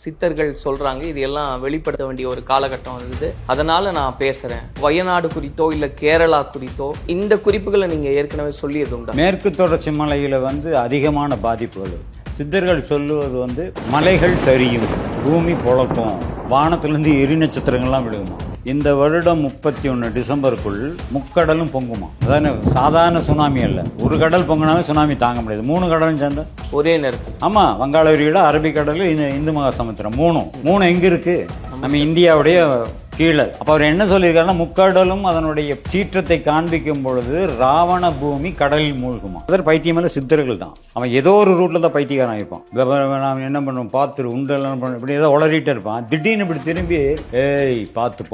சித்தர்கள் சொல்கிறாங்க இது எல்லாம் வெளிப்படுத்த வேண்டிய ஒரு காலகட்டம் வந்தது. அதனால் நான் பேசுகிறேன் வயநாடு குறித்தோ இல்லை கேரளா குறித்தோ இந்த குறிப்புகளை நீங்கள் ஏற்கனவே சொல்லியது உண்டா மேற்கு தொடர்ச்சி மலையில் வந்து அதிகமான பாதிப்புகள். சித்தர்கள் சொல்லுவது வந்து மலைகள் சரியும். பூமி பொழக்கும் வானத்திலிருந்து எரி நட்சத்திரங்கள்லாம் விழுகுமா? இந்த வருடம் முப்பத்தி ஒன்று டிசம்பருக்குள் முக்கடலும் பொங்குமா? அதான சாதாரண சுனாமி அல்ல. ஒரு கடல் பொங்கினாவே சுனாமி தாங்க முடியாது. மூணு கடலும் சேர்ந்தா? ஒரே நேரத்தில். ஆமா வங்காள விரிகுடா அரபிக்கடல் இந்த இந்து மகா சமுத்திரம் மூணும். மூணு எங்க இருக்கு? நம்ம இந்தியாவுடைய கீழே. அப்போ அவர் என்ன சொல்லியிருக்காருன்னா முக்கடலும் அதனுடைய சீற்றத்தை காண்பிக்கும் பொழுது ராவண பூமி கடலில் மூழ்குமா? அதர் பைத்தியமல்ல சித்தர்கள் தான். அவன் ஏதோ ஒரு ரூட்ல தான் பைத்தியக்காரன் ஆகிப்பான் நாம் நான் என்ன பண்ணுவோம் பார்த்துரு உண்டெல்லாம் பண்ண இப்படி ஏதோ உளறிட்டு இருப்பான். திடீர்னு இப்படி திரும்பி ஏய் பார்த்து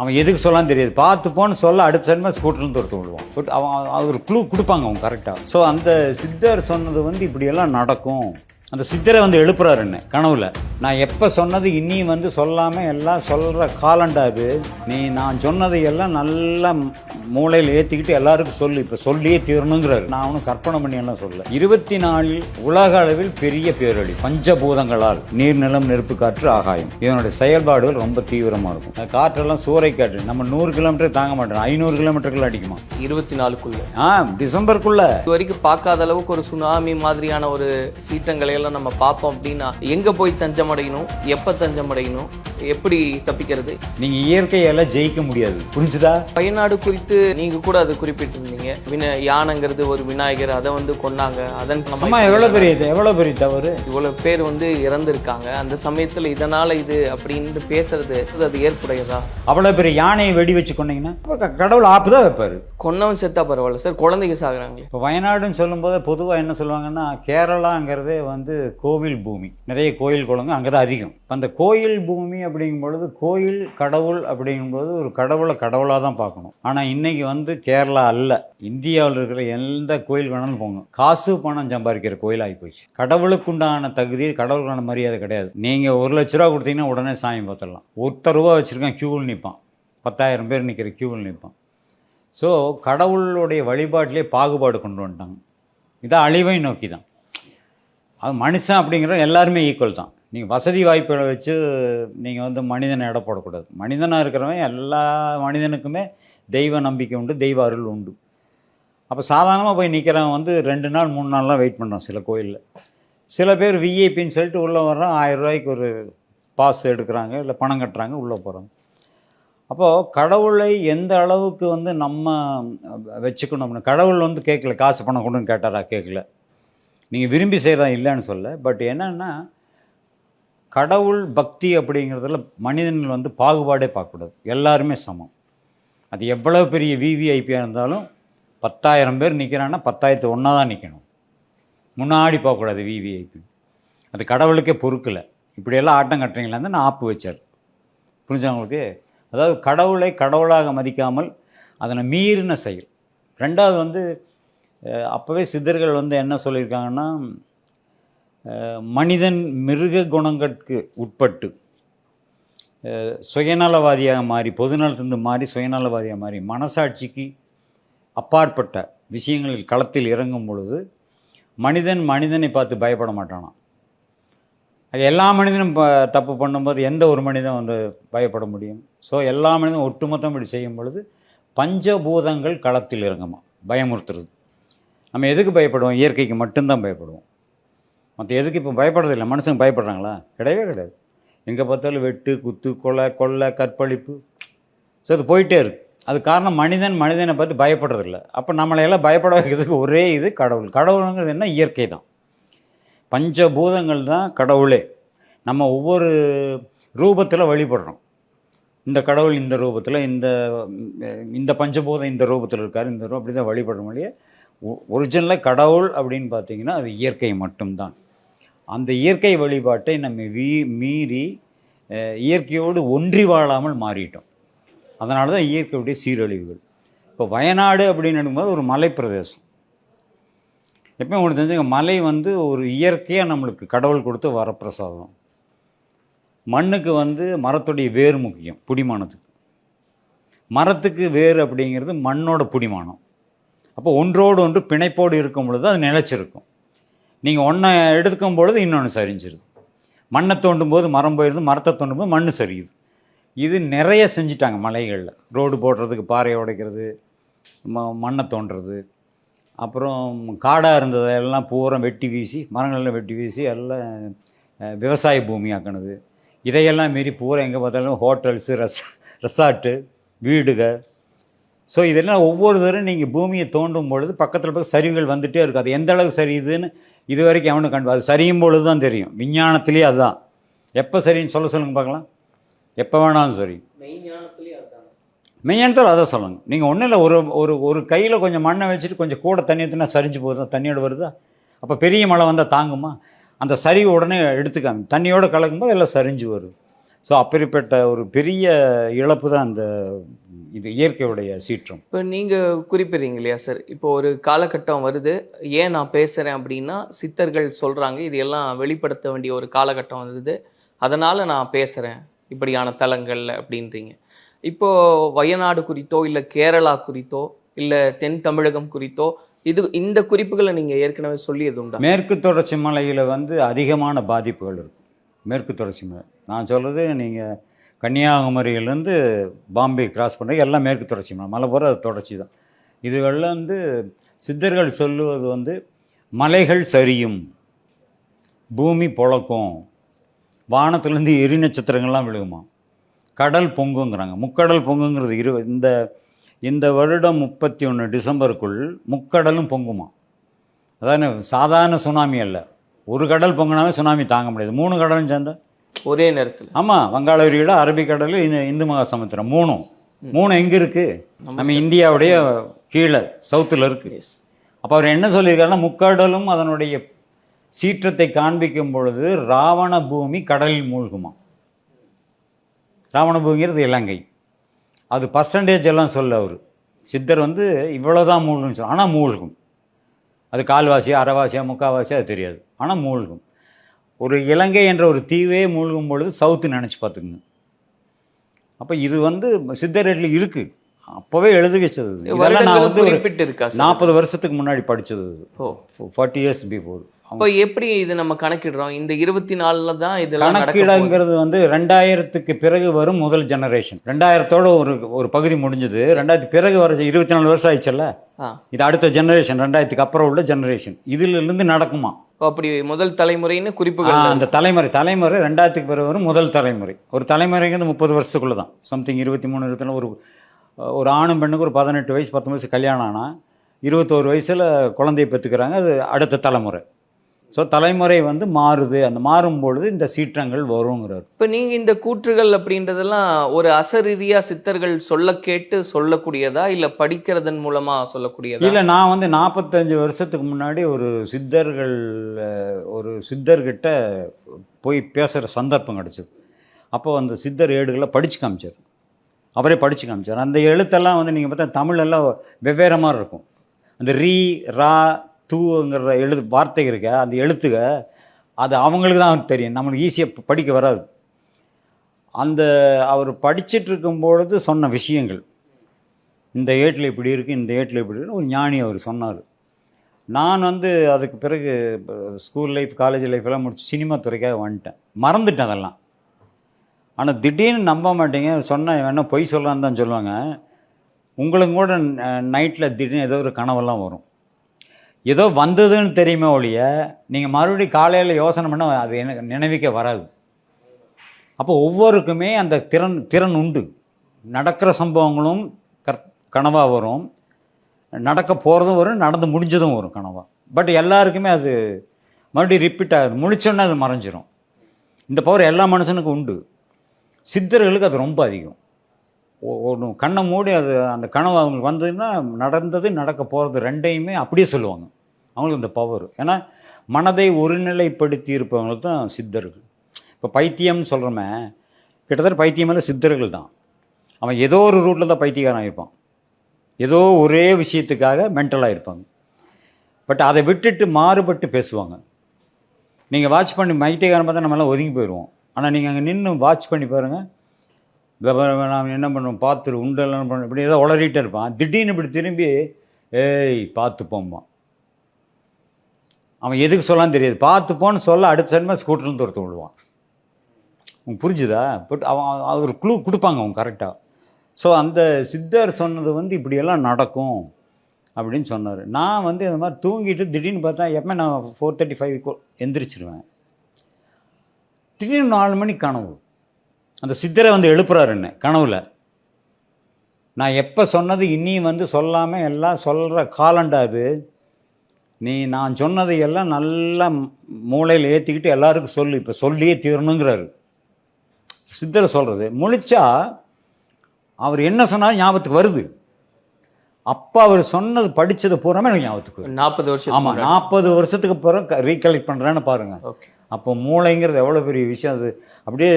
அவன் எதுக்கு சொல்லலாம் தெரியாது. பார்த்து போன்னு சொல்ல அடுத்த சடமே ஸ்கூட்டர்ல தொடுத்து விடுவான். பட் அவன் அவர் ஒரு க்ளூ கொடுப்பாங்க அவங்க கரெக்டாக ஸோ அந்த சித்தர் சொன்னது வந்து இப்படியெல்லாம் நடக்கும். அந்த சித்தரை வந்து எழுப்புறாரு என்ன கனவுல. நான் எப்போ சொன்னது இன்னியும் வந்து சொல்லாமல் எல்லாம் சொல்கிற காலண்டா அது நீ நான் சொன்னதை எல்லாம் நல்லா மூளையில் ஏற்றிக்கிட்டு எல்லாருக்கும் சொல்லு இப்போ சொல்லியே தீரணுங்கிறாரு. நான் அவனும் கற்பனை பண்ணி எல்லாம் சொல்ல இருபத்தி நாலில் உலக அளவில் பெரிய பேரொழி பஞ்சபூதங்களால் நீர் நிலம் நெருப்பு காற்று ஆகாயம். இதனுடைய செயல்பாடுகள் ரொம்ப தீவிரமாக இருக்கும். காற்றெல்லாம் சூறை காற்று. நம்ம நூறு கிலோமீட்டர் தாங்க மாட்டோம். ஐநூறு கிலோமீட்டருக்குள்ள அடிக்குமா? இருபத்தி நாலுக்குள்ள. ஆ டிசம்பருக்குள்ள. இது வரைக்கும் பார்க்காத அளவுக்கு ஒரு சுனாமி மாதிரியான ஒரு சீற்றங்களை எல்லாம் நம்ம பார்ப்போம் அப்படின்னா எங்க போய் தஞ்சமடையணும் எப்ப தஞ்சமடையணும் எப்படி தப்பிக்கிறது? நீங்க இயற்கையால ஜெயிக்க முடியாது. புரிஞ்சுதா? வயநாடு குறித்து நீங்க கூட அது குறிப்பிட்டிருந்தீங்க. வின யானைங்கிறது ஒரு விநாயகர் அதை வந்து கொன்னாங்க. அதன் அம்மா நம்ம எவ்வளவு பெரிய எவ்வளவு பெரிய தவறு? இவ்வளவு பேர் வந்து இறந்திருக்காங்க. அந்த சமயத்துல இதனால இது அப்படின்னு பேசுறது அது ஏற்புடையதா? அவ்வளவு பெரிய யானையை வெடி வச்சு கொண்டீங்கன்னா கடவுள் ஆப்பு தான் வைப்பாரு. கொன்னவன் செத்தா பரவாயில்ல. சார் குழந்தைங்க சாகுறாங்களே. இப்போ வயநாடுன்னு சொல்லும்போது பொதுவாக என்ன சொல்லுவாங்கன்னா கேரளாங்கிறதே வந்து கோவில் பூமி. நிறைய கோயில் குளங்கள் அங்கே தான் அதிகம் அந்த கோயில் பூமி அப்படிங்கும் பொழுது கோயில் கடவுள் அப்படிங்கும்போது ஒரு கடவுளை கடவுளாக தான் பார்க்கணும். ஆனால் இன்றைக்கி வந்து கேரளா அல்ல. இந்தியாவில் இருக்கிற எந்த கோயில் வேணாலும் போங்க. காசு பணம் சம்பாதிக்கிற கோயில் ஆகி போச்சு கடவுளுக்குண்டான தகுதி கடவுளுக்கான மரியாதை கிடையாது. நீங்கள் ஒரு லட்ச ரூபா கொடுத்தீங்கன்னா உடனே சாமி பார்த்துடலாம். ஒருத்தர் ரூபா வச்சுருக்கேன் க்யூவில் நிற்பான் பத்தாயிரம் பேர் நிற்கிற க்யூவில் நிற்பான் ஸோ கடவுளுடைய வழிபாட்டிலே பாகுபாடு கொண்டு வந்துட்டாங்க. இதான் அழிவை நோக்கி தான் அது மனுஷன் அப்படிங்கிற எல்லாருமே ஈக்குவல் தான். நீங்கள் வசதி வாய்ப்புகளை வச்சு நீங்கள் வந்து மனிதனை எடை போடக்கூடாது. மனிதனாக இருக்கிறவன் எல்லா மனிதனுக்குமே தெய்வ நம்பிக்கை உண்டு தெய்வ அருள் உண்டு. அப்போ சாதாரணமாக போய் நிற்கிறவன் வந்து ரெண்டு நாள் மூணு நாள்லாம் வெயிட் பண்ணுறான் சில கோயிலில். சில பேர் விஐபின்னு சொல்லிட்டு உள்ளே வர்றான் ஆயிரம் ரூபாய்க்கு ஒரு பாஸ் எடுக்கிறாங்க இல்லை பணம் கட்டுறாங்க உள்ளே போகிறாங்க அப்போது கடவுளை எந்த அளவுக்கு வந்து நம்ம வச்சுக்கணும் கடவுள் வந்து கேட்கல காசு பணம் கொடுன்னு கேட்டாரா கேட்கல. நீங்கள் விரும்பி செய்கிறதா இல்லைன்னு சொல்ல பட் என்னன்னா கடவுள் பக்தி அப்படிங்கிறதுல மனிதன்கள் வந்து பாகுபாடே பார்க்கக்கூடாது. எல்லாருமே சமம். அது எவ்வளோ பெரிய விவிஐபியாக இருந்தாலும் பத்தாயிரம் பேர் நிற்கிறான்னா பத்தாயிரத்து ஒன்றா தான் நிற்கணும் முன்னாடி போகக்கூடாது விவிஐபி அது கடவுளுக்கே பொறுக்கலை. இப்படியெல்லாம் ஆட்டம் கட்டுறீங்களான்னு நான் ஆப்பு வச்சார். புரிஞ்சவங்களுக்கு அதாவது கடவுளை கடவுளாக மதிக்காமல் அதனை மீறின செயல். ரெண்டாவது வந்து அப்போவே சித்தர்கள் வந்து என்ன சொல்லியிருக்காங்கன்னா மனிதன் மிருக குணங்களுக்கு உட்பட்டு சுயநலவாதியாக மாறி பொதுநலத்திலிருந்து மாறி சுயநலவாதியாக மாறி மனசாட்சிக்கு அப்பாற்பட்ட விஷயங்களில் களத்தில் இறங்கும் பொழுது மனிதன் மனிதனை பார்த்து பயப்பட மாட்டானாம். அது எல்லா மனிதனும் ப தப்பு பண்ணும்போது எந்த ஒரு மனிதன் வந்து பயப்பட முடியும்? ஸோ எல்லா மனிதனும் ஒட்டுமொத்தம் இப்படி செய்யும் பொழுது பஞ்சபூதங்கள் களத்தில் இறங்குமா பயமுறுத்துறது. நம்ம எதுக்கு பயப்படுவோம்? இயற்கைக்கு மட்டும்தான் பயப்படுவோம். மற்ற எதுக்கு இப்போ பயப்படுறதில்லை மனுஷங்க பயப்படுறாங்களா? கிடையவே கிடையாது. எங்கே பார்த்தாலும் வெட்டு குத்து கொலை கொள்ளை கற்பழிப்பு. ஸோ அது போயிட்டே இருக்கு. அது காரணம் மனிதன் மனிதனை பார்த்து பயப்படுறதில்ல அப்போ நம்மளையெல்லாம் பயப்பட வைக்கிறதுக்கு ஒரே இது கடவுள். கடவுளுங்கிறது என்ன? இயற்கை தான். பஞ்சபூதங்கள் தான் கடவுளே. நம்ம ஒவ்வொரு ரூபத்தில் வழிபடுறோம். இந்த கடவுள் இந்த ரூபத்தில் இந்த இந்த பஞ்சபூதம் இந்த ரூபத்தில் இருக்கார் இந்த ரூபம் அப்படி தான் வழிபடுற மொழியே ஒரிஜினலாக கடவுள் அப்படின்னு பார்த்தீங்கன்னா அது இயற்கை மட்டும்தான். அந்த இயற்கை வழிபாட்டை நம்ம வீ மீறி இயற்கையோடு ஒன்றி வாழாமல் மாறிட்டோம். அதனால தான் இயற்கையுடைய சீரழிவுகள். இப்போ வயநாடு அப்படின்னு எடுக்கும்போது ஒரு மலைப்பிரதேசம். எப்பயும் உங்களுக்கு தெரிஞ்சுங்க மலை வந்து ஒரு இயற்கையாக நம்மளுக்கு கடவுள் கொடுத்து வரப்பிரசாதம். மண்ணுக்கு வந்து மரத்துடைய வேர் முக்கியம் பிடிமானத்துக்கு. மரத்துக்கு வேர் அப்படிங்கிறது மண்ணோட பிடிமானம். அப்போ ஒன்றோடு ஒன்று பிணைப்போடு இருக்கும் பொழுது அது நிலச்சிருக்கும். நீங்கள் ஒன்றை எடுக்கும் பொழுது இன்னொன்று சரிஞ்சிருது. மண்ணை தோண்டும் போது மரம் போயிடுது மரத்தை தோண்டும் போது மண் சரியுது. இது நிறைய செஞ்சிட்டாங்க மலைகளில். ரோடு போடுறதுக்கு பாறையை உடைக்கிறது ம மண்ணை தோண்டுறது. அப்புறம் காடாக இருந்ததெல்லாம் பூரா வெட்டி வீசி மரங்களெல்லாம் வெட்டி வீசி எல்லாம் விவசாய பூமி ஆக்கினது இதையெல்லாம் மீறி பூரா எங்கே பார்த்தாலும் ஹோட்டல்ஸு ரெஸ் ரெசார்ட்டு வீடுகள் ஸோ இதெல்லாம் ஒவ்வொரு தடவை நீங்கள் பூமியை தோண்டும் பொழுது பக்கத்தில் பக்கம் சரிவுகள் வந்துகிட்டே இருக்கும். அது எந்த அளவுக்கு சரியுதுன்னு இது வரைக்கும் அவனுக்கு கண்டு அது சரியும் பொழுது தான் தெரியும். விஞ்ஞானத்திலேயே அதுதான். எப்போ சரின்னு சொல்ல சொல்லுங்க பார்க்கலாம். எப்போ வேணாலும் சரி. மெய்ஞானத்திலேயே மெய்ஞானத்தில் அதை சொல்லுங்க. நீங்கள் ஒன்றும் இல்லை ஒரு ஒரு ஒரு கையில் கொஞ்சம் மண்ணை வச்சுட்டு கொஞ்சம் கூட தண்ணி ஊற்றினா சரிஞ்சு போகுதா? தண்ணியோடு வருதா? அப்போ பெரிய மழை வந்தால் தாங்குமா? அந்த சரிவு உடனே எடுத்துக்காம தண்ணியோடு கலக்கும்போது எல்லாம் சரிஞ்சு வருது. ஸோ அப்படிப்பட்ட ஒரு பெரிய இழப்பு தான் அந்த இது இயற்கையுடைய சீற்றம். இப்போ நீங்கள் குறிப்பிடுறீங்க இல்லையா சார்? இப்போ ஒரு காலகட்டம் வருது. ஏன் நான் பேசுகிறேன் அப்படின்னா சித்தர்கள் சொல்கிறாங்க இது எல்லாம் வெளிப்படுத்த வேண்டிய ஒரு காலகட்டம் வருது அதனால் நான் பேசுகிறேன் இப்படியான தலங்களில் அப்படின்றீங்க. இப்போ வயநாடு குறித்தோ இல்லை கேரளா குறித்தோ இல்லை தென் தமிழகம் குறித்தோ இது இந்த குறிப்புகளை நீங்கள் ஏற்கனவே சொல்லியது உண்டா? மேற்கு தொடர்ச்சி மலையில் வந்து அதிகமான பாதிப்புகள் இருக்கும் மேற்கு தொடர்ச்சி மலை. நான் சொல்கிறது நீங்கள் கன்னியாகுமரியிலேருந்து பாம்பே கிராஸ் பண்ணுறது எல்லாம் மேற்கு தொடர்ச்சி மலை. மலை பூரா அது தொடர்ச்சி தான். இதுகளில் வந்து சித்தர்கள் சொல்லுவது வந்து மலைகள் சரியும் பூமி பொழக்கும் வானத்துலேருந்து எரி நட்சத்திரங்கள்லாம் விழுகுமா? கடல் பொங்குங்கிறாங்க. முக்கடல் பொங்குங்கிறது இரு இந்த இந்த வருடம் முப்பத்தி ஒன்று டிசம்பருக்குள் முக்கடலும் பொங்குமா? அதான சாதாரண சுனாமி அல்ல. ஒரு கடல் பொங்குனாவே சுனாமி தாங்க முடியாது. மூணு கடலும் சேர்ந்தா? ஒரே நேரத்தில். ஆமாம் வங்காள விரிகுடா அரபிக்கடல் இந்த இந்து மகா சமுத்திரம் மூணும் மூணு எங்கே இருக்குது நம்ம இந்தியாவுடைய கீழே சவுத்தில் இருக்குது அப்போ அவர் என்ன சொல்லியிருக்காருன்னா முக்கடலும் அதனுடைய சீற்றத்தை காண்பிக்கும் பொழுது ராவண பூமி கடலில் மூழ்குமா? ராவண பூமிங்கிறது இலங்கை. அது பர்சன்டேஜ் எல்லாம் சொல்ல அவர். சித்தர் வந்து இவ்வளோதான் மூழ்குன்னு சொல்ல ஆனால் மூழ்கும். அது கால்வாசியா அரைவாசியா முக்கால்வாசியா அது தெரியாது. ஆனால் மூழ்கும். ஒரு இலங்கை என்ற ஒரு தீவே மூழ்கும் பொழுது சவுத்து நினச்சி பார்த்துக்குங்க. அப்போ இது வந்து சித்தரேட்டில் இருக்குது அப்போவே எழுதி வச்சது இது. இதெல்லாம் நான் வந்து குறிப்பிட்டு இருக்கா நாற்பது வருஷத்துக்கு முன்னாடி படித்தது ஓ. ஃபார்ட்டி இயர்ஸ் பிஃபோர் இப்போ எப்படி இது நம்ம கணக்கிடுறோம்? இந்த இருபத்தி நாலுல தான் போகுது. கணக்கீடுங்கிறது வந்து ரெண்டாயிரத்துக்கு பிறகு வரும் முதல் ஜெனரேஷன் ரெண்டாயிரத்தோட ஒரு ஒரு பகுதி முடிஞ்சது. ரெண்டாயிரத்துக்கு பிறகு வர இருபத்தி நாலு வருஷம் ஆயிடுச்சுல்ல? இது அடுத்த ஜெனரேஷன் ரெண்டாயிரத்துக்கு அப்புறம் உள்ள ஜெனரேஷன் இதுல இருந்து நடக்குமா அப்படி முதல் தலைமுறைன்னு குறிப்புகள் அந்த தலைமுறை தலைமுறை ரெண்டாயிரத்துக்கு பிறகு வரும் முதல் தலைமுறை. ஒரு தலைமுறைங்கிறது முப்பது வருஷத்துக்குள்ள தான். சம்திங் இருபத்தி மூணு இருபத்தி ஒரு ஒரு ஆணும் பெண்ணுக்கு ஒரு பதினெட்டு வயசு பத்து வயசு கல்யாணம் ஆனால் இருபத்தோரு வயசில் குழந்தையை பெற்றுக்கிறாங்க அது அடுத்த தலைமுறை. ஸோ தலைமுறை வந்து மாறுது. அந்த மாறும் பொழுது இந்த சீற்றங்கள் வருங்கிறார். இப்போ நீங்க இந்த கூற்றுகள் அப்படின்றதெல்லாம் ஒரு அசரீதியா சித்தர்கள் சொல்ல கேட்டு சொல்லக்கூடியதா? இல்ல படிக்கிறதன் மூலமா சொல்லக்கூடியதா? இல்லை நான் வந்து நாற்பத்தஞ்சு வருஷத்துக்கு முன்னாடி ஒரு சித்தர்கள் ஒரு சித்தர்கிட்ட போய் பேசுகிற சந்தர்ப்பம் கிடச்சிது. அப்போ அந்த சித்தர் ஏடுகளை படித்து காமிச்சார். அவரே படித்து காமிச்சார். அந்த எழுத்தெல்லாம் வந்து நீங்கள் பார்த்தா தமிழெல்லாம் வெவ்வேறு மாதிரி இருக்கும். அந்த ரீ ரா தூங்கிற எழுது வார்த்தை இருக்க அந்த எழுத்துக அது அவங்களுக்கு தான் தெரியும். நம்மளுக்கு ஈஸியாக படிக்க வராது. அந்த அவர் படிச்சிட்டு இருக்கும் பொழுது சொன்ன விஷயங்கள். இந்த ஏட்டில் இப்படி இருக்குது இந்த ஏட்டில் இப்படி இருக்குன்னு ஒரு ஞானி அவர் சொன்னார். நான் வந்து அதுக்கு பிறகு ஸ்கூல் லைஃப் காலேஜ் லைஃப்லாம் முடிச்சு சினிமா துறைக்காக வந்துட்டேன். மறந்துட்டேன் அதெல்லாம். ஆனால் திடீர்னு நம்ப மாட்டேங்க சொன்ன வேணால் பொய் சொல்லலான்னு தான் சொல்லுவாங்க. உங்களுக்கு கூட நைட்டில் திடீர்னு ஏதோ ஒரு கனவெல்லாம் வரும். ஏதோ வந்ததுன்னு தெரியுமே ஒழிய நீங்கள் மறுபடியும் காலையில் யோசனை பண்ண அது எனக்கு நினைவிக்க வராது. அப்போ ஒவ்வொருக்குமே அந்த திறன் திறன் உண்டு. நடக்கிற சம்பவங்களும் கற் கனவாக வரும். நடக்க போகிறதும் வரும் நடந்து முடிஞ்சதும் வரும் கனவாக பட் எல்லாருக்குமே அது மறுபடியும் ரிப்பீட் ஆகுது. முழிச்சோன்னே அது மறைஞ்சிரும். இந்த பவர் எல்லா மனுஷனுக்கும் உண்டு. சித்தர்களுக்கு அது ரொம்ப அதிகம். ஒன்று கண்ணை மூடி அது அந்த கனவு அவங்களுக்கு வந்ததுன்னா நடந்தது நடக்க போகிறது ரெண்டையுமே அப்படியே சொல்லுவாங்க. அவங்களுக்கு இந்த பவர் ஏன்னா மனதை ஒருநிலைப்படுத்தி இருப்பவங்களுக்கு தான் சித்தர்கள். இப்போ பைத்தியம்னு சொல்கிறோமே கிட்டத்தட்ட பைத்தியமெல்லாம் சித்தர்கள் தான். அவன் ஏதோ ஒரு ரூட்டில் தான் பைத்தியக்காரன் இருப்பான் ஏதோ ஒரே விஷயத்துக்காக மென்டலாக இருப்பாங்க. பட் அதை விட்டுட்டு மாறுபட்டு பேசுவாங்க. நீங்கள் வாட்ச் பண்ணி மைத்தியக்காரன் பார்த்தா நம்மளாம் ஒதுங்கி போயிடுவோம் ஆனால் நீங்கள் அங்கே நின்று வாட்ச் பண்ணி பாருங்கள் நாம் என்ன பண்ணுவோம்? பார்த்துரு உண்டெல்லாம் பண்ண இப்படி ஏதோ உளறிட்டே இருப்பான். திடீர்னு இப்படி திரும்பி ஏய் பார்த்துப்போம்மா அவன் எதுக்கு சொல்லான்னு தெரியாது. பார்த்து போன்னு சொல்ல அடுத்த சன்மே ஸ்கூட்டர்லேருந்து ஒருத்தன் விடுவான். உங்க புரிஞ்சுதா? பட் அவன் அவர் ஒரு க்ளூ கொடுப்பாங்க அவன் கரெக்டாக ஸோ அந்த சித்தர் சொன்னது வந்து இப்படியெல்லாம் நடக்கும் அப்படின்னு சொன்னார். நான் வந்து இந்த மாதிரி தூங்கிட்டு திடீர்னு பார்த்தா எப்போ நான் ஃபோர் தேர்ட்டி ஃபைவ் எந்திரிச்சிருவேன். திடீர்னு நாலு மணிக்கு கனவு. அந்த சித்தரை வந்து எழுப்புறாரு என்ன? கனவுல. நான் எப்போ சொன்னது இனியும் வந்து சொல்லாமல் எல்லாம் சொல்கிற காலண்டா அது? நீ நான் சொன்னதை எல்லாம் நல்லா மூளையில் ஏற்றிக்கிட்டு எல்லாருக்கும் சொல்லு. இப்போ சொல்லியே தீரணுங்கிறாரு. சித்தரை சொல்கிறது முழிச்சா அவர் என்ன சொன்னாலும் ஞாபகத்துக்கு வருது. அப்போ அவர் சொன்னது படித்தது பூராமே எனக்கு ஞாபகத்துக்கு நாற்பது வருஷம் ஆமாம் நாற்பது வருஷத்துக்கு பிறகு ரீகலெக்ட் பண்ணுறேன்னு பாருங்கள் ஓகே அப்போ மூளைங்கிறது எவ்வளோ பெரிய விஷயம் அது அப்படியே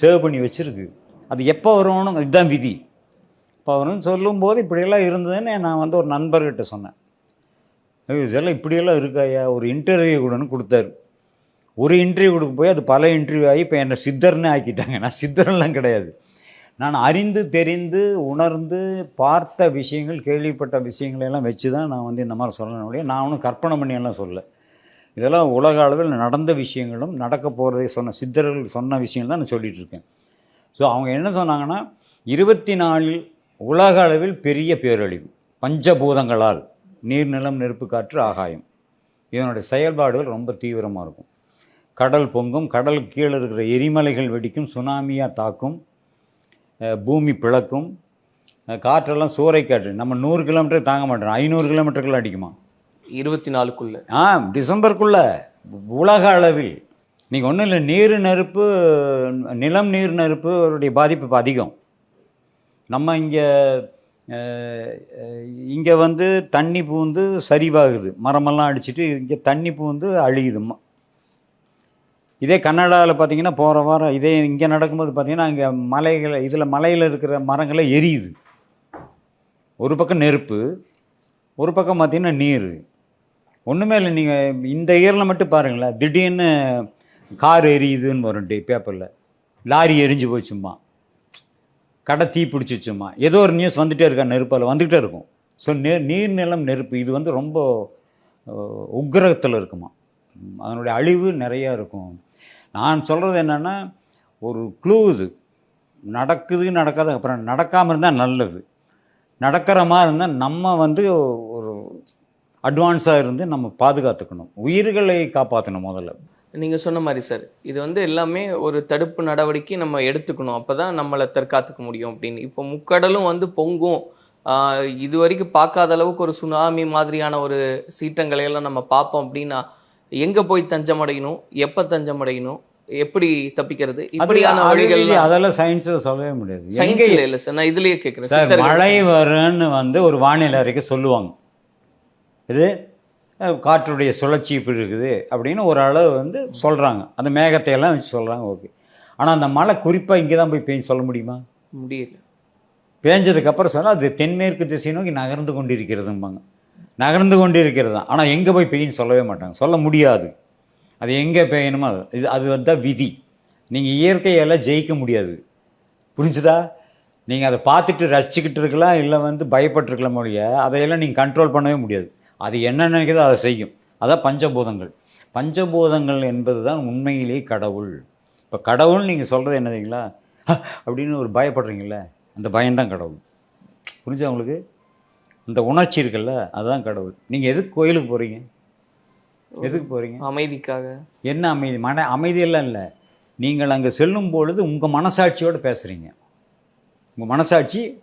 சேவ் பண்ணி வச்சிருக்கு. அது எப்போ வரும்னு இதுதான் விதி. இப்போ வரும்னு சொல்லும்போது இப்படியெல்லாம் இருந்ததுன்னு நான் வந்து ஒரு நண்பர்கிட்ட சொன்னேன். இதெல்லாம் இப்படியெல்லாம் இருக்காயா ஒரு இன்டர்வியூ கூடன்னு கொடுத்தாரு. ஒரு இன்டர்வியூ கொடுக்க போய் அது பல இன்டர்வியூ ஆகி இப்போ என்னை சித்தர்னே ஆக்கிட்டாங்க. நான் சித்தர்லாம் கிடையாது. நான் அறிந்து தெரிந்து உணர்ந்து பார்த்த விஷயங்கள் கேள்விப்பட்ட விஷயங்களெல்லாம் வச்சு தான் நான் வந்து இந்த மாதிரி சொல்லணும். நான் ஒன்றும் கற்பனை பண்ணி எல்லாம் இதெல்லாம் உலக அளவில் நடந்த விஷயங்களும் நடக்க போகிறதை சொன்ன சித்தர்கள் சொன்ன விஷயங்கள் தான் நான் சொல்லிகிட்ருக்கேன் இருக்கேன். ஸோ அவங்க என்ன சொன்னாங்கன்னா இருபத்தி நாலில் உலக அளவில் பெரிய பேரழிவு பஞ்சபூதங்களால் நீர் நிலம் நெருப்பு காற்று ஆகாயம். இதனுடைய செயல்பாடுகள் ரொம்ப தீவிரமாக இருக்கும். கடல் பொங்கும் கடல் கீழே இருக்கிற எரிமலைகள் வெடிக்கும் சுனாமியாக தாக்கும் பூமி பிளக்கும் காற்றெல்லாம் சூறை காற்று. நம்ம நூறு கிலோமீட்டர் தாங்க மாட்டோம். ஐநூறு கிலோமீட்டருக்குள்ள அடிக்குமா? இருபத்தி நாலுக்குள்ள ஆ டிசம்பருக்குள்ள. உலக அளவில். நீங்கள் ஒன்றும் இல்லை நீர் நெருப்பு நிலம் நீர் நெருப்பு அவருடைய பாதிப்பு இப்போ அதிகம். நம்ம இங்கே இங்கே வந்து தண்ணி பூந்து சரிவாகுது. மரமெல்லாம் அடிச்சுட்டு இங்கே தண்ணி பூந்து அழியுது. இதே கன்னடாவில் பார்த்தீங்கன்னா போகிற வாரம் இதே இங்கே நடக்கும்போது பார்த்தீங்கன்னா அங்கே மலைகளை இதில் மலையில் இருக்கிற மரங்களை எரியுது. ஒரு பக்கம் நெருப்பு ஒரு பக்கம் பார்த்திங்கன்னா நீர். ஒன்றுமே இல்லை நீங்கள் இந்த இயரில் மட்டும் பாருங்களேன். திடீர்னு கார் எரியுதுன்னு வரும் டே பேப்பரில் லாரி எரிஞ்சு போச்சும்மா கடை தீ பிடிச்சிச்சும்மா ஏதோ ஒரு நியூஸ் வந்துகிட்டே இருக்கா நெருப்பால். வந்துக்கிட்டே இருக்கும். ஸோ நீர் நிலம் நெருப்பு இது வந்து ரொம்ப உக்ரகத்தில் இருக்குமா. அதனுடைய அழிவு நிறையா இருக்கும். நான் சொல்கிறது என்னென்னா ஒரு க்ளூ இது. நடக்குது நடக்காது அப்புறம் நடக்காமல் இருந்தால் நல்லது. நடக்கிற மாதிரி இருந்தால் நம்ம வந்து அட்வான்ஸாக இருந்து நம்ம பாதுகாத்துக்கணும். உயிர்களை காப்பாற்றணும் முதல்ல. நீங்க சொன்ன மாதிரி சார் இது வந்து எல்லாமே ஒரு தடுப்பு நடவடிக்கை நம்ம எடுத்துக்கணும். அப்பதான் நம்மளை தற்காத்துக்க முடியும் அப்படின்னு. இப்போ முக்கடலும் வந்து பொங்கும். இது வரைக்கும் பார்க்காத அளவுக்கு ஒரு சுனாமி மாதிரியான ஒரு சீற்றங்களை எல்லாம் நம்ம பார்ப்போம் அப்படின்னா எங்க போய் தஞ்சமடையணும்? எப்ப தஞ்சமடையணும்? எப்படி தப்பிக்கிறது? இப்படியான வழிகள் அதெல்லாம் சயின்ஸில் சொல்லவே முடியாது. சயின்ஸ்ல இல்ல சார் நான் இதுலயே கேட்கிறேன். மழை வரும்னு வந்து ஒரு வானிலை அறிக்கை சொல்லுவாங்க. இது காற்றுடைய சுழற்சி இப்படி இருக்குது அப்படின்னு ஒரு அளவு வந்து சொல்கிறாங்க அந்த மேகத்தை எல்லாம் வச்சு சொல்கிறாங்க ஓகே. ஆனால் அந்த மழை குறிப்பாக இங்கே தான் போய் பெய்யும் சொல்ல முடியுமா? முடியல. பேஞ்சதுக்கப்புறம் சொன்னால் அது தென்மேற்கு திசை நோக்கி நகர்ந்து கொண்டிருக்கிறதும்பாங்க. நகர்ந்து கொண்டிருக்கிறது தான். ஆனால் எங்கே போய் பெய்யுன்னு சொல்லவே மாட்டாங்க. சொல்ல முடியாது. அது எங்கே பெய்யணுமோ அது. இது அது வந்து விதி. நீங்கள் இயற்கையெல்லாம் ஜெயிக்க முடியாது. புரிஞ்சுதா? நீங்கள் அதை பார்த்துட்டு ரசிச்சுக்கிட்டு இருக்கலாம் இல்லை வந்து பயப்பட்டிருக்கலாம் மொழிய அதையெல்லாம் நீங்கள் கண்ட்ரோல் பண்ணவே முடியாது. அது என்ன நினைக்குதோ அதை செய்யும். அதான் பஞ்சபூதங்கள். பஞ்சபூதங்கள் என்பது தான் உண்மையிலேயே கடவுள். இப்போ கடவுள் நீங்கள் சொல்கிறது என்ன தெரியுங்களா? "ஹ" அப்படின்னு ஒரு பயப்படுறீங்களே அந்த பயம்தான் கடவுள். புரிஞ்சா உங்களுக்கு? இந்த உணர்ச்சி இருக்குல்ல அதுதான் கடவுள். நீங்கள் எதுக்கு கோயிலுக்கு போகிறீங்க எதுக்கு போகிறீங்க அமைதிக்காக. என்ன அமைதி? மன அமைதியெல்லாம் இல்லை. நீங்கள் அங்கே செல்லும் பொழுது உங்கள் மனசாட்சியோடு பேசுகிறீங்க உங்கள் மனசாட்சி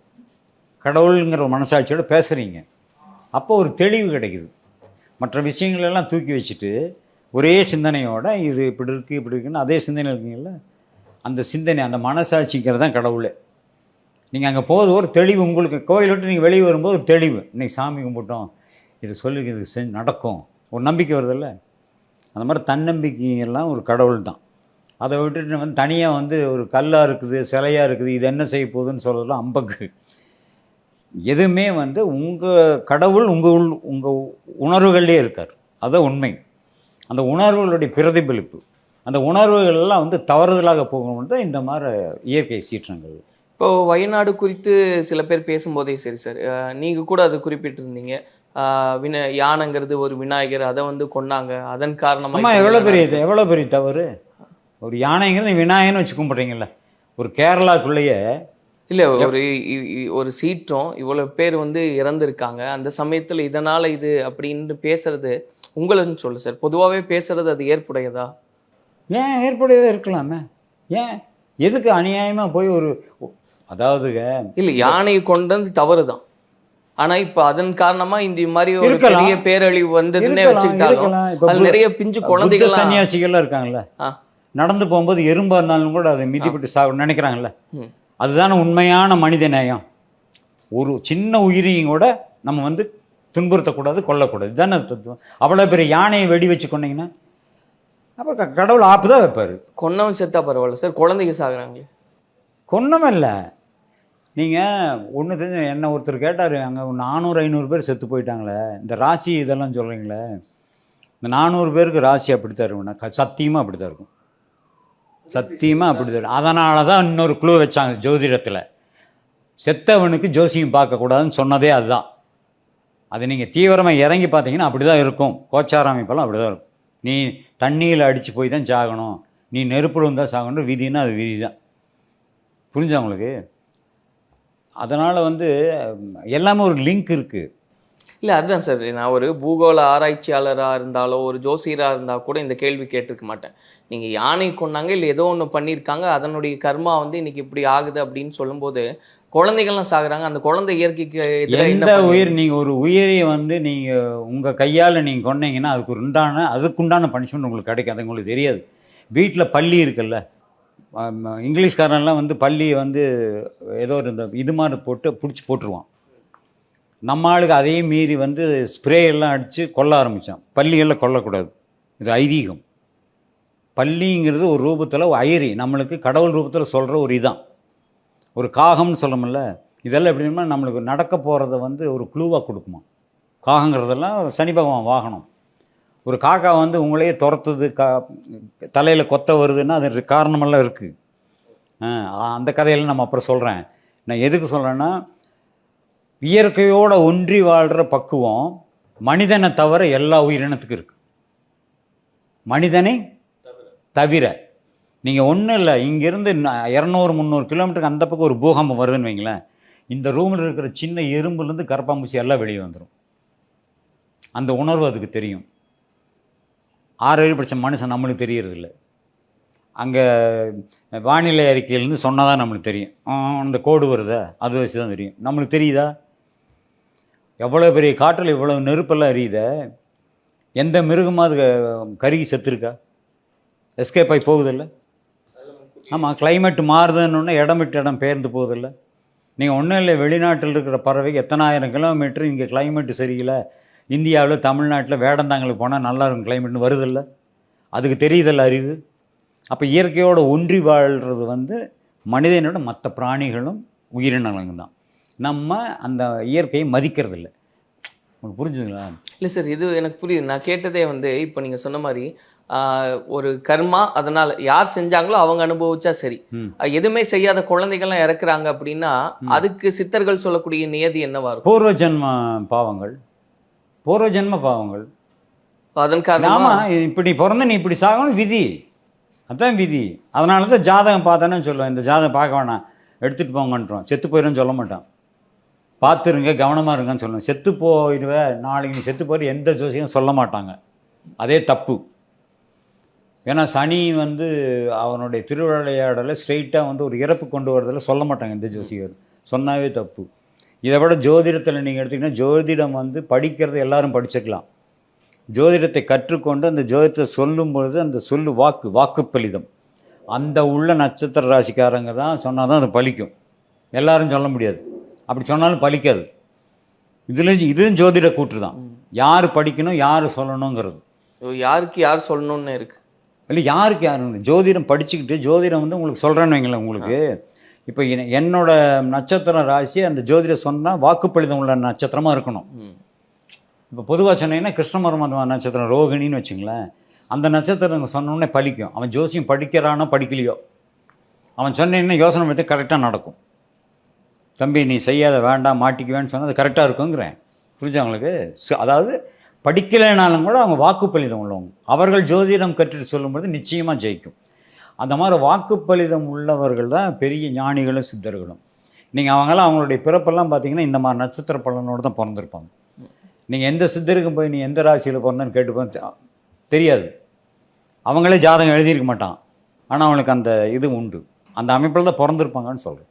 கடவுளுங்கிற மனசாட்சியோடு பேசுகிறீங்க அப்போ ஒரு தெளிவு கிடைக்குது. மற்ற விஷயங்களெல்லாம் தூக்கி வச்சுட்டு ஒரே சிந்தனையோட இது இப்படி இருக்குது இப்படி இருக்குன்னு அதே சிந்தனை இருக்கீங்கல்ல? அந்த சிந்தனை அந்த மனசாட்சிங்கிறது தான் கடவுளே. நீங்கள் அங்கே போகுது ஒரு தெளிவு உங்களுக்கு கோயில் விட்டு நீங்கள் வெளியே வரும்போது ஒரு தெளிவு. இன்றைக்கி சாமி கும்பிட்டோம் இது சொல்லி இது செஞ்சு நடக்கும். ஒரு நம்பிக்கை வருதில்ல? அந்த மாதிரி தன்னம்பிக்கையெல்லாம் ஒரு கடவுள் தான். அதை விட்டுட்டு வந்து தனியாக வந்து ஒரு கல்லாக இருக்குது சிலையாக இருக்குது இது என்ன செய்ய போகுதுன்னு சொல்கிறதுலாம் அம்பக்கு. எதுவுமே வந்து உங்கள் கடவுள் உங்கள் உங்கள் உணர்வுகள்லேயே இருக்கார். அதுதான் உண்மை. அந்த உணர்வுகளுடைய பிரதிபலிப்பு. அந்த உணர்வுகள் எல்லாம் வந்து தவறுதலாக போகணும் தான் இந்த மாதிரி இயற்கை சீற்றங்கள். இப்போ வயநாடு குறித்து சில பேர் பேசும்போதே சரி சார். அஹ் நீங்க கூட அது குறிப்பிட்டிருந்தீங்க. வின யானைங்கிறது ஒரு விநாயகர் அதை வந்து கொன்னாங்க. அதன் காரணமா அம்மா இப்படி எவ்வளோ பெரிய. எவ்வளோ பெரிய தவறு? ஒரு யானைங்கிறது விநாயகன்னு வச்சு கும்பிட்றீங்கல்ல ஒரு கேரளாக்குள்ளேயே இல்ல ஒரு ஒரு சீற்றம். இவ்வளவு பேர் வந்து இறந்திருக்காங்க. அந்த சமயத்துல இதனால இது அப்படின்னு பேசுறது உங்களுன்னு சொல்லு சார். பொதுவாவே பேசுறது அது ஏற்புடையதா? ஏன் ஏற்புடையதாக இருக்கலாமே? ஏன்? எதுக்கு அநியாயமாக போய் ஒரு அதாவதுங்க இல்ல யானையை கொண்டு வந்து தவறுதான். ஆனா இப்ப அதன் காரணமா இந்த மாதிரி ஒரு. பெரிய பேரழிவு வந்ததுன்னே வச்சுக்கிட்டாலும் அது நிறைய பிஞ்சு குழந்தைகள் சன்னியாசிகள்லாம் இருக்காங்கல்ல. நடந்து போகும்போது எறும்பா இருந்தாலும் கூட அதை மிதிப்பட்டு சாகணும்னு நினைக்கிறாங்கல்ல. அதுதானே உண்மையான மனித நேயம். ஒரு சின்ன உயிரையும் கூட நம்ம வந்து துன்புறுத்தக்கூடாது கொல்லக்கூடாது. இதுதானே தத்துவம். அவ்வளோ பெரிய யானையை வெடி வச்சு கொண்டீங்கன்னா அப்புறம் க- கடவுள் ஆப்பு தான் வைப்பார். கொன்னவன் செத்தா பரவாயில்ல சார். குழந்தைங்க சாகுறாங்களே. கொன்னவன் இல்லை. நீங்கள் ஒன்று தெரிஞ்ச என்ன ஒருத்தர் கேட்டார் அங்கே நானூறு ஐநூறு பேர் செத்து போயிட்டாங்களே. இந்த ராசி இதெல்லாம் சொல்கிறீங்களே இந்த நானூறு பேருக்கு ராசி அப்படித்தான் இருக்கும்னா க சத்தியமாக அப்படித்தான் இருக்கும். சத்தியமாக அப்படித்தான் தெரியும் அதனால தான் இன்னொரு குழு வச்சாங்க ஜோதிடத்தில். செத்தவனுக்கு ஜோசியம் பார்க்கக்கூடாதுன்னு சொன்னதே அதுதான். அது நீங்கள் தீவிரமாக இறங்கி பார்த்தீங்கன்னா அப்படி தான் இருக்கும். கோச்சார அமைப்பெல்லாம் அப்படி தான் இருக்கும். நீ தண்ணியில் அடித்து போய் தான் சாகணும். நீ நெருப்புல இருந்தால் சாகணும் விதினா அது விதி தான் புரிஞ்சா உங்களுக்கு? அதனால் வந்து எல்லாமே ஒரு லிங்க் இருக்குது இல்ல அதுதான் சார் நான் ஒரு பூகோள ஆராய்ச்சியாளரா இருந்தாலோ ஒரு ஜோசியரா இருந்தா கூட இந்த கேள்வி கேட்டிருக்க மாட்டேன். நீங்க யானை கொண்டாங்க இல்ல ஏதோ ஒண்ணு பண்ணியிருக்காங்க அதனுடைய கர்மா வந்து இன்னைக்கு இப்படி ஆகுது அப்படின்னு சொல்லும்போது குழந்தைகள்லாம் சாகுறாங்க. அந்த குழந்தை இயற்கைக்கு எந்த உயிர் நீங்கள் ஒரு உயிரை வந்து நீங்கள் உங்கள் கையால் நீங்கள் கொன்னீங்கன்னா அதுக்கு உண்டான அதுக்குண்டான பனிஷ்மெண்ட் உங்களுக்கு கிடைக்கும் அது உங்களுக்கு தெரியாது. வீட்டில் பள்ளி இருக்குல்ல. இங்கிலீஷ்காரன்லாம் வந்து பள்ளியை வந்து ஏதோ ஒரு இந்த இது மாதிரி போட்டு பிடிச்சி போட்டுருவான். நம்ம ஆளுக்கு அதையும் மீறி வந்து ஸ்ப்ரே எல்லாம் அடித்து கொல்ல ஆரம்பித்தான் பள்ளிகளில் கொல்லக்கூடாது. இது ஐதீகம். பள்ளிங்கிறது ஒரு ரூபத்தில் ஐரி நம்மளுக்கு கடவுள் ரூபத்தில் சொல்கிற ஒரு இதான். ஒரு காகம்னு சொல்லமுல்ல இதெல்லாம் எப்படின்னா நம்மளுக்கு நடக்க போகிறத வந்து ஒரு குழுவாக கொடுக்குமா? காகங்கிறதெல்லாம் சனி பகவான் வாகனம். ஒரு காக்கா வந்து உங்களையே துரத்துது கா தலையில் கொத்த வருதுன்னா அது காரணமெல்லாம் இருக்குது அந்த கதையெல்லாம் நம்ம அப்புறம் சொல்கிறேன் நான் எதுக்கு சொல்கிறேன்னா இயற்கையோட ஒன்றி வாழ்கிற பக்குவம் மனிதனை தவிர எல்லா உயிரினத்துக்கும் இருக்கு. மனிதனை தவிர. நீங்கள் ஒன்றும் இல்லை இங்கேருந்து இரநூறு முந்நூறு கிலோமீட்டருக்கு அந்த பக்கம் ஒரு பூகம்பம் வருதுன்னு வைங்களேன் இந்த ரூமில் இருக்கிற சின்ன எறும்புலேருந்து கரப்பாம்பூச்சி எல்லாம் வெளியே வந்துடும் அந்த உணர்வு அதுக்கு தெரியும். ஆறு அறிவு படித்த மனுஷன் நம்மளுக்கு தெரியறதில்ல. அங்கே வானிலை அறிக்கையிலேருந்து சொன்னால் தான் நம்மளுக்கு தெரியும். அந்த கோடு வருதா? அது வச்சு தான் தெரியும். நம்மளுக்கு தெரியுதா? எவ்வளோ பெரிய காற்றில் இவ்வளோ நெருப்பெல்லாம் எரியுத? எந்த மிருகமாக அது கருகி செத்துருக்கா? எஸ்கேப் ஆகி போகுதில்ல? ஆமாம் கிளைமேட் மாறுதுன்னு இடம் விட்டு இடம் பெயர்ந்து போகுதில்ல. நீங்கள் ஒன்றும் இல்லை வெளிநாட்டில் இருக்கிற பறவைக்கு எத்தனாயிரம் கிலோமீட்டர் இங்கே கிளைமேட்டு சரியில்லை. இந்தியாவில் தமிழ்நாட்டில் வேடந்தாங்களுக்கு போனால் நல்லா இருக்கும் கிளைமேட்னு வருதில்ல. அதுக்கு தெரியுதில்ல அறிவு? அப்போ இயற்கையோடு ஒன்றி வாழ்கிறது வந்து மனிதனோட மற்ற பிராணிகளும் உயிரினங்களும் தான். நம்ம அந்த இயற்கையை மதிக்கிறது இல்லை உங்களுக்கு புரிஞ்சுதுங்களா? இல்ல சார் இது எனக்கு புரியுது. நான் கேட்டதே வந்து இப்போ நீங்க சொன்ன மாதிரி ஒரு கர்மா அதனால யார் செஞ்சாங்களோ அவங்க அனுபவிச்சா சரி. எதுவுமே செய்யாத குழந்தைகள்லாம் இறக்குறாங்க அப்படின்னா அதுக்கு சித்தர்கள் சொல்லக்கூடிய நியதி என்னவா இருக்கும்? பூர்வ ஜென்ம பாவங்கள். பூர்வ ஜென்ம பாவங்கள். அதன் காரணமா? இப்படி பிறந்த நீ இப்படி சாகணும் விதி. அதான் விதி. அதனால தான் ஜாதகம் பார்த்தேன்னு சொல்லுவேன். இந்த ஜாதகம் பார்க்க வேணாம். எடுத்துகிட்டு போங்கன்றோம் செத்து போயிடும்னு சொல்ல மாட்டான். பார்த்துருங்க கவனமாக இருங்கன்னு சொல்லுவேன் செத்து போயிடுவேன் நாளைக்கு நீ செத்து போய் எந்த ஜோசியும் சொல்ல மாட்டாங்க. அதே தப்பு. ஏன்னா சனி வந்து அவனுடைய திருவிளையாடலை ஸ்ட்ரெயிட்டாக வந்து ஒரு இறப்பு கொண்டு வரதில் சொல்ல மாட்டாங்க எந்த ஜோசியர். சொன்னாவே தப்பு. இதை விட ஜோதிடத்தில் நீங்கள் எடுத்திங்கன்னா ஜோதிடம் வந்து படிக்கிறது எல்லாரும் படிச்சுக்கலாம். ஜோதிடத்தை கற்றுக்கொண்டு அந்த ஜோதிடத்தை சொல்லும் பொழுது அந்த சொல்லு வாக்கு வாக்குப்பலிதம் அந்த உள்ள நட்சத்திர ராசிக்காரங்க தான் சொன்னால் தான் அது பலிக்கும். எல்லாரும் சொல்ல முடியாது. அப்படி சொன்னாலும் பலிக்காது. இதில் இதுவும் ஜோதிட கூற்று தான். யார் படிக்கணும் யார் சொல்லணுங்கிறது. யாருக்கு யார் சொல்லணும்னு இருக்கு? இல்லை யாருக்கு யாரும் ஜோதிடம் படிச்சுக்கிட்டு ஜோதிடம் வந்து உங்களுக்கு சொல்கிறேன்னு வைங்களேன் உங்களுக்கு. இப்போ என- என்னோட நட்சத்திர ராசி அந்த ஜோதிடம் சொன்னால் வாக்குப்பளிதம் உள்ள நட்சத்திரமாக இருக்கணும். இப்போ பொதுவாக சொன்னீங்கன்னா கிருஷ்ணமரம நட்சத்திரம் ரோகிணின்னு வச்சுங்களேன். அந்த நட்சத்திரம் சொன்னோடனே பலிக்கும். அவன் ஜோசியம் படிக்கிறானோ படிக்கலையோ. அவன் சொன்னீங்கன்னா யோசனை பண்ணி கரெக்டாக நடக்கும். தம்பி நீ செய்யாத வேண்டாம் மாட்டிக்குவேன்னு சொன்னால் அது கரெக்டாக இருக்குங்கிறேன். புரிஞ்சா உங்களுக்கு? சு- அதாவது படிக்கலைனாலும் கூட அவங்க வாக்குப்பளிதம் உள்ளவங்க. அவர்கள் ஜோதிடம் கற்றுட்டு சொல்லும்போது நிச்சயமாக ஜெயிக்கும். அந்த மாதிரி வாக்குப்பலிதம் உள்ளவர்கள் தான் பெரிய ஞானிகளும் சித்தர்களும். நீங்கள் அவங்களாம் அவங்களுடைய பிறப்பெல்லாம் பார்த்தீங்கன்னா இந்த மாதிரி நட்சத்திர பலனோடு தான் பிறந்திருப்பாங்க. நீங்கள் எந்த சித்தருக்கும் போய் நீ எந்த ராசியில் பிறந்தன்னு கேட்டு தெரியாது. அவங்களே ஜாதகம் எழுதியிருக்க மாட்டான். ஆனால் அவனுக்கு அந்த இது உண்டு. அந்த அமைப்பில் தான் பிறந்திருப்பாங்கன்னு சொல்கிறேன்